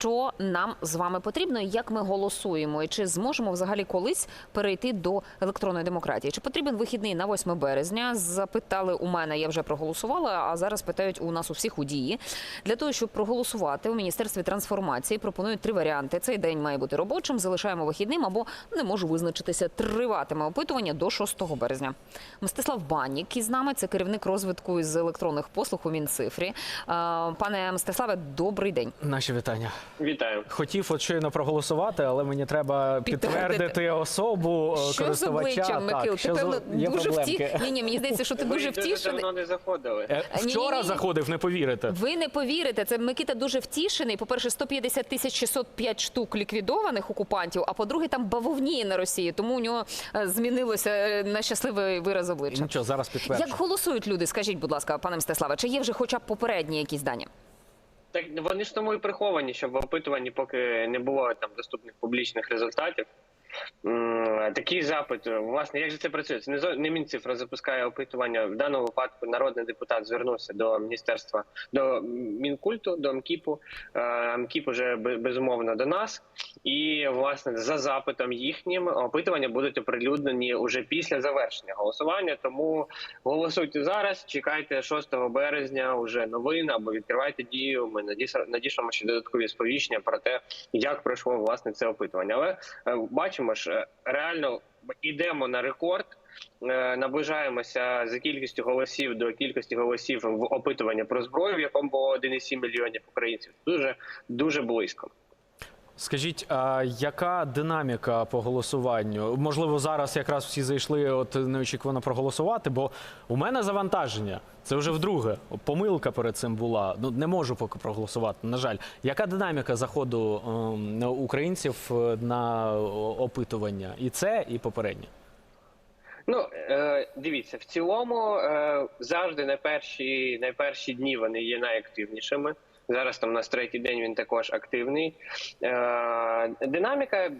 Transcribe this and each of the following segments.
Що нам з вами потрібно, як ми голосуємо, і чи зможемо взагалі колись перейти до електронної демократії? Чи потрібен вихідний на 8 березня? Запитали у мене, я вже проголосувала. А зараз питають у нас у всіх у дії. Для того щоб проголосувати у міністерстві трансформації пропонують три варіанти. Цей день має бути робочим, залишаємо вихідним або не можу визначитися. Триватиме опитування до 6 березня. Мстислав Банік із нами це керівник розвитку із електронних послуг у Мінцифрі. Пане Мстиславе, добрий день. Наші вітання. Вітаю. Хотів от щойно проголосувати, але мені треба Підтвердити. підтвердити особу е, Що з обличчям, Микил? Так, Ти певно дуже вті... Ні, ні, мені здається, що ти Ви дуже втішений. давно не заходили. Е, Ні-ні-ні. Вчора заходив, не повірите. Ви не повірите, це Микита дуже втішений. По-перше, 150 тисяч 605 штук ліквідованих окупантів, а по-друге, там бавовніє на Росії, тому у нього е, змінилося е, на щасливий вираз обличчя. Нічого, зараз підтверджу. Як голосують люди? Скажіть, будь ласка, пане Мстиславе, чи є вже хоча б попередні якісь дані? Так вони ж тому і приховані, щоб в опитуванні, поки не було там доступних публічних результатів. Такий запит, власне, як же це працює? Це не не Мінцифра запускає опитування. В даному випадку народний депутат звернувся до міністерства до Мінкульту, до МКІПу. Е, МКІП уже безумовно до нас. І власне за запитом їхнім опитування будуть оприлюднені уже після завершення голосування. Тому голосуйте зараз. Чекайте 6 березня уже новин або відкривайте дію. Ми надішлемо ще додаткові сповіщення про те, як пройшло власне це опитування. Але е, бачимо ж е, реально йдемо на рекорд. е, Наближаємося за кількістю голосів до кількості голосів в опитуванні про зброю, в якому було 1,7 мільйонів українців. Дуже дуже близько. Скажіть, а яка динаміка по голосуванню? Можливо, зараз якраз всі зайшли от неочікувано проголосувати, бо у мене завантаження. Це вже вдруге. Помилка перед цим була. Ну не можу поки проголосувати. На жаль, яка динаміка заходу ем, українців е, на опитування? І це, і попереднє. Ну е, дивіться, в цілому е, завжди найперші найперші дні вони є найактивнішими. Зараз там у нас третій день він також активний. Е, динаміка.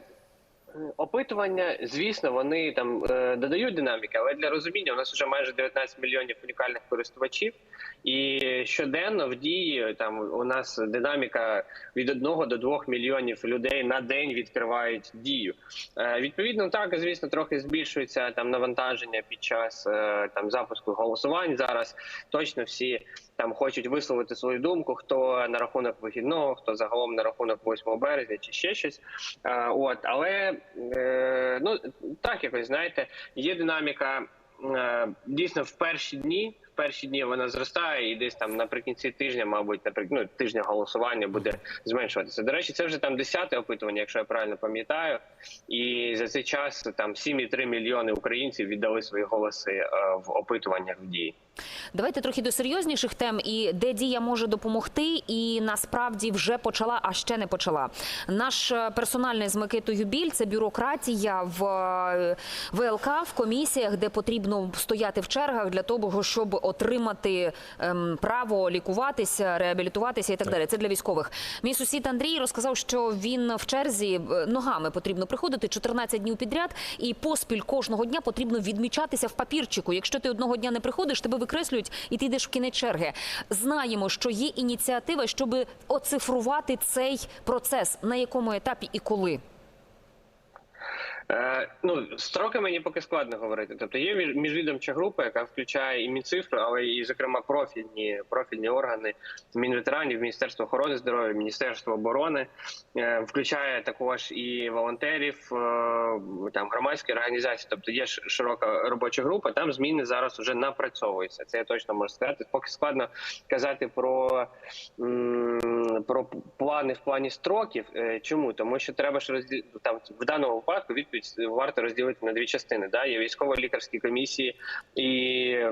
Опитування, звісно, вони там е, додають динаміки, але для розуміння у нас вже майже 19 мільйонів унікальних користувачів, і щоденно в дії там у нас динаміка від 1 до 2 мільйонів людей на день відкривають дію. Е, Відповідно, так звісно, трохи збільшується там навантаження під час там запуску голосувань. Зараз точно всі там хочуть висловити свою думку, хто на рахунок вихідного, хто загалом на рахунок 8 березня чи ще щось. От, але е, ну так якось знаєте, є динаміка е, дійсно в перші дні. Перші дні вона зростає, і десь там наприкінці тижня, мабуть, наприк... ну, тижня голосування буде зменшуватися. До речі, це вже там десяте опитування, якщо я правильно пам'ятаю. І за цей час там 7,3 мільйони українців віддали свої голоси е, в опитуваннях в дії. Давайте трохи до серйозніших тем і де дія може допомогти, і насправді вже почала, а ще не почала. Наш е, персональний з Микитою Біль це бюрократія в е, ВЛК в комісіях, де потрібно стояти в чергах для того, щоб отримати ем, право лікуватися, реабілітуватися і так далі. Це для військових. Мій сусід Андрій розказав, що він в черзі е, ногами потрібно приходити 14 днів підряд, і поспіль кожного дня потрібно відмічатися в папірчику. Якщо ти одного дня не приходиш, тебе викреслюють, і ти йдеш в кінець черги. Знаємо, що є ініціатива, щоб оцифрувати цей процес, на якому етапі і коли. Е, ну, строки мені поки складно говорити. Тобто є між- міжвідомча група, яка включає і Мінцифру, але і, зокрема, профільні, профільні органи Мінветеранів, Міністерство охорони здоров'я, Міністерство оборони, е, включає також і волонтерів, е, там громадські організації. Тобто є широка робоча група. Там зміни зараз вже напрацьовуються. Це я точно можу сказати. Поки складно казати про, про плани в плані строків. Чому? Тому що треба ж розділ... там в даному випадку відповідь варто розділити на дві частини. Да? Є військово-лікарські комісії, і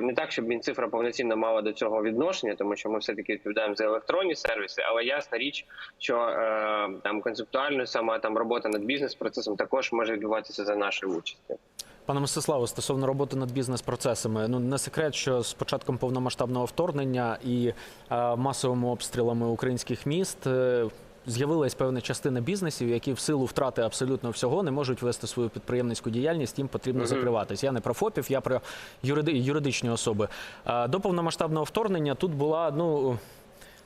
не так, щоб Мінцифра повноцінно мала до цього відношення, тому що ми все таки відповідаємо за електронні сервіси. Але ясна річ, що е, там концептуально сама там робота над бізнес-процесом також може відбуватися за нашою участю. Пане Мстиславе, стосовно роботи над бізнес-процесами, ну не секрет, що з початком повномасштабного вторгнення і е, масовими обстрілами українських міст. е, З'явилась певна частина бізнесів, які в силу втрати абсолютно всього не можуть вести свою підприємницьку діяльність. Їм потрібно закриватись. Я не про ФОПів, я про юриди, юридичні особи. До повномасштабного вторгнення тут була ну.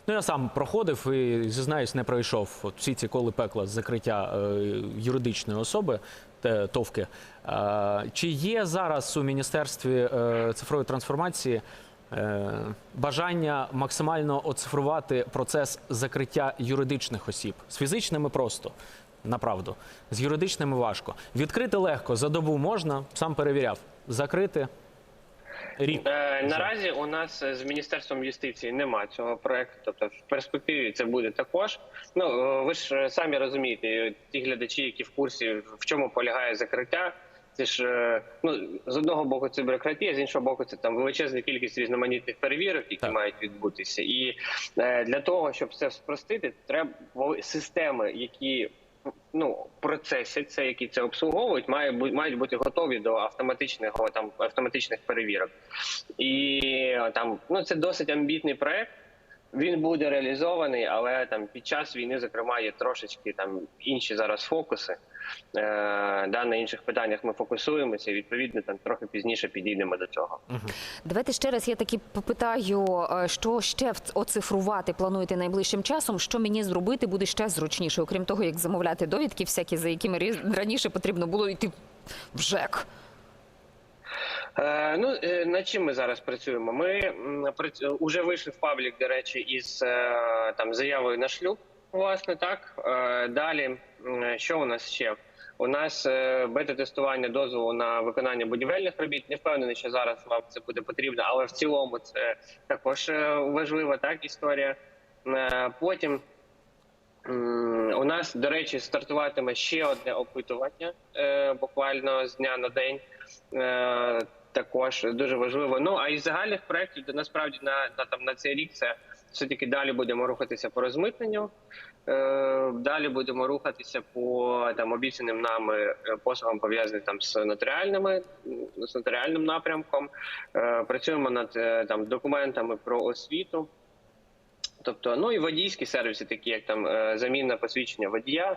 Ну я сам проходив і зізнаюсь, не пройшов от всі ці коли пекла з закриття е, юридичної особи. те- Товки. Е, Чи є зараз у міністерстві е, цифрової трансформації бажання максимально оцифрувати процес закриття юридичних осіб з фізичними просто направду, з юридичними важко. Відкрити легко за добу можна, сам перевіряв. Закрити рік. Е, наразі у нас е, з міністерством юстиції нема цього проекту. Тобто в перспективі це буде також. Ну е, ви ж е, самі розумієте, е, ті глядачі, які в курсі в чому полягає закриття. Це ж е, ну з одного боку це бюрократія, з іншого боку, це там величезна кількість різноманітних перевірок, які Так. мають відбутися. І е, для того, щоб це спростити, треба системи, які ну процесять це, які це обслуговують, бу- мають бути готові до автоматичних там автоматичних перевірок. І там ну це досить амбітний проект. Він буде реалізований, але там під час війни, зокрема, є трошечки там інші зараз фокуси. Е, да, на інших питаннях ми фокусуємося. і, Відповідно, там трохи пізніше підійдемо до цього. Давайте ще раз я таки попитаю, е, що ще оцифрувати плануєте найближчим часом. Що мені зробити буде ще зручніше, окрім того, як замовляти довідки, всякі за якими раніше потрібно було йти в ЖЕК. Е, ну е, над чим ми зараз працюємо? Ми уже вийшли в паблік, до речі, із е, там заявою на шлюб. Власне, так далі, що у нас ще? У нас бета-тестування дозволу на виконання будівельних робіт. Не впевнений, що зараз вам це буде потрібно, але в цілому це також важлива так історія. Потім У нас, до речі, стартуватиме ще одне опитування буквально з дня на день. Також дуже важливо. Ну а із загальних проєктів, де насправді на, на там на цей рік це все таки далі будемо рухатися по розмитненню. Е, далі будемо рухатися по там обіцяним нами е, послугам пов'язаним там з нотаріальними з нотаріальним напрямком. Е, працюємо над там документами про освіту. Тобто, ну і водійські сервіси, такі як там е, заміна посвідчення водія,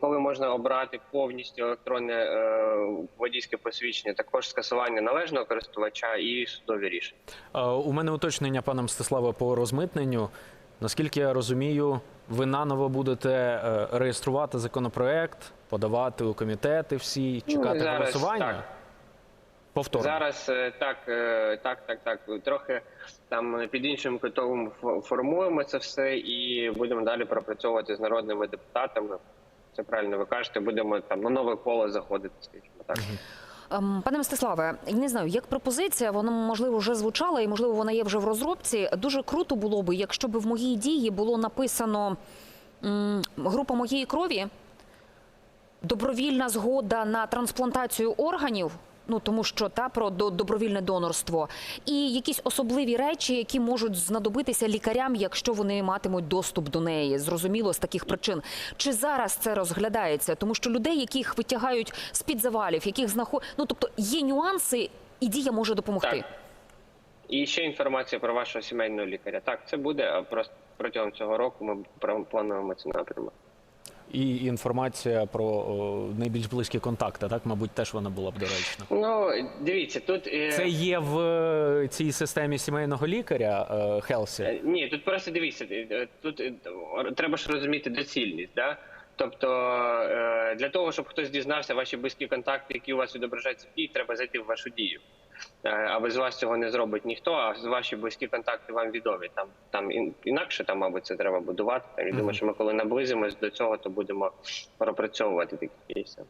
коли можна обрати повністю електронне е, водійське посвідчення, також скасування належного користувача і судові рішення. Е, У мене уточнення, пане Мстиславе, по розмитненню. Наскільки я розумію, ви наново будете реєструвати законопроект, подавати у комітети всі, чекати Ну, зараз голосування? так. Повторно. Зараз е, так, е, так, так, так. Трохи там під іншим кутовим формуємо це все і будемо далі пропрацьовувати з народними депутатами. Це правильно ви кажете. Будемо там на нове коло заходити, скажімо так. Ем, Пане Мстиславе, не знаю, як пропозиція, вона можливо вже звучала, і можливо вона є вже в розробці. Дуже круто було би, якщо б в моїй дії було написано група моєї крові, добровільна згода на трансплантацію органів. Ну тому що та про добровільне донорство, і якісь особливі речі, які можуть знадобитися лікарям, якщо вони матимуть доступ до неї, зрозуміло з таких причин. Чи зараз це розглядається? Тому що людей, яких витягають з під завалів, яких знаходять, ну тобто є нюанси, і дія може допомогти. Так. І ще інформація про вашого сімейного лікаря. Так, це буде просто протягом цього року. Ми плануємо цей напрямок. І інформація про о, найбільш близькі контакти, так, мабуть, теж вона була б доречна. Ну дивіться, тут е, Це є в е, цій системі сімейного лікаря е, Хелсі. Е, Ні, тут просто дивіться, тут е, треба ж розуміти доцільність. Да? Тобто для того, щоб хтось дізнався ваші близькі контакти, які у вас відображаються в дії, треба зайти в вашу дію. Е, А без вас цього не зробить ніхто, а ваші близькі контакти вам відомі. Там там інакше там, мабуть, це треба будувати. Там, я думаю, що ми коли наблизимось до цього, то будемо пропрацьовувати такі кейси.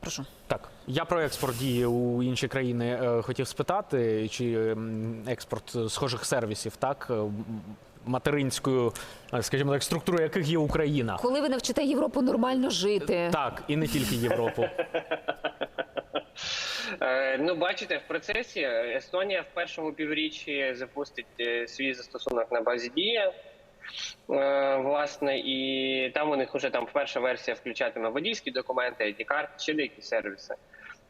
Прошу. Так, я про експорт дії у інші країни е, хотів спитати, чи експорт схожих сервісів, так е, материнською, скажімо так, структурою яких є Україна. Коли ви навчите Європу нормально жити, Так, і не тільки Європу. Е, Ну, бачите, в процесі Естонія в першому півріччі запустить е, свій застосунок на базі Дія. Е, Власне, і там у них вже там перша версія включатиме водійські документи, id карти ще деякі сервіси.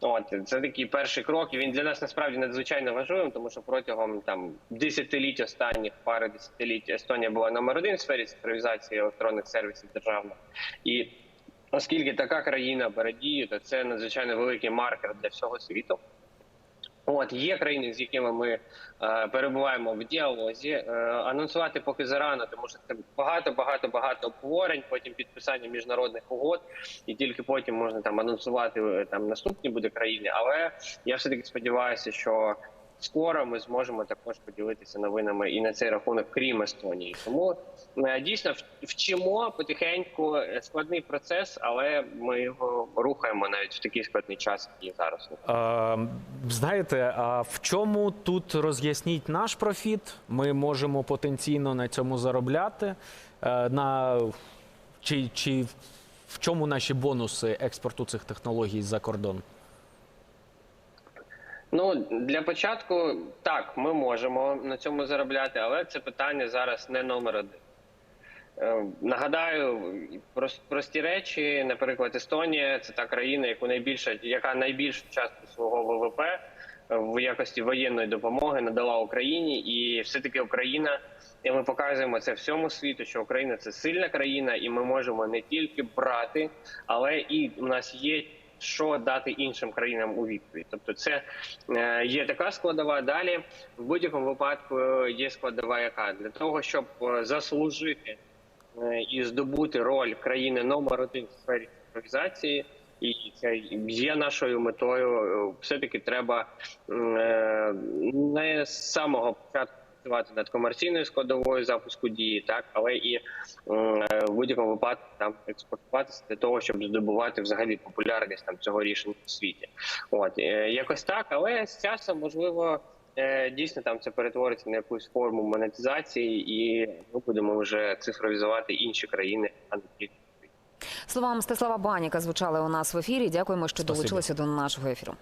От це такий перший крок. І він для нас насправді надзвичайно важливим, тому що протягом там десятиліть останніх пари десятиліть Естонія була номер один в сфері цифровізації електронних сервісів державних. І оскільки така країна бере то це надзвичайно великий маркер для всього світу. От є країни, з якими ми е, перебуваємо в діалозі. Е, анонсувати поки зарано, тому що це багато, багато, багато обговорень, потім підписання міжнародних угод, і тільки потім можна там анонсувати е, там наступні буде країни. Але я все таки сподіваюся, що скоро ми зможемо також поділитися новинами і на цей рахунок, крім Естонії. Тому е, дійсно вчимо потихеньку Е, складний процес, але ми його рухаємо навіть в такий складний час, який зараз. Знаєте, а в чому тут роз'ясніть наш профіт? Ми можемо потенційно на цьому заробляти. Е, на, чи, чи в чому наші бонуси експорту цих технологій за кордон? Ну для початку так, ми можемо на цьому заробляти, але це питання зараз не номер один. Е, Нагадаю, прос- прості речі, наприклад, Естонія це та країна, яку найбільше, яка найбільшу частку свого ВВП в якості воєнної допомоги надала Україні, і все таки Україна, і ми показуємо це всьому світу, що Україна це сильна країна, і ми можемо не тільки брати, але і у нас є що дати іншим країнам у відповідь. Тобто, це е, є така складова. Далі в будь-якому випадку е, є складова, яка для того, щоб е, заслужити і здобути роль країни номер один в сфері цифровізації. І це є нашою метою. Е, Все-таки треба не з самого початку працювати над комерційною складовою запуску дії, так але і е, в будь-якому випадку там експортуватися для того, щоб здобувати взагалі популярність там цього рішення у світі. От е, якось так, але з часом можливо. е, Дійсно, там це перетвориться на якусь форму монетизації, і ми будемо вже цифровізувати інші країни, а не тільки. Слова Мстислава Баніка звучали у нас в ефірі. Дякуємо, що долучилися до нашого ефіру.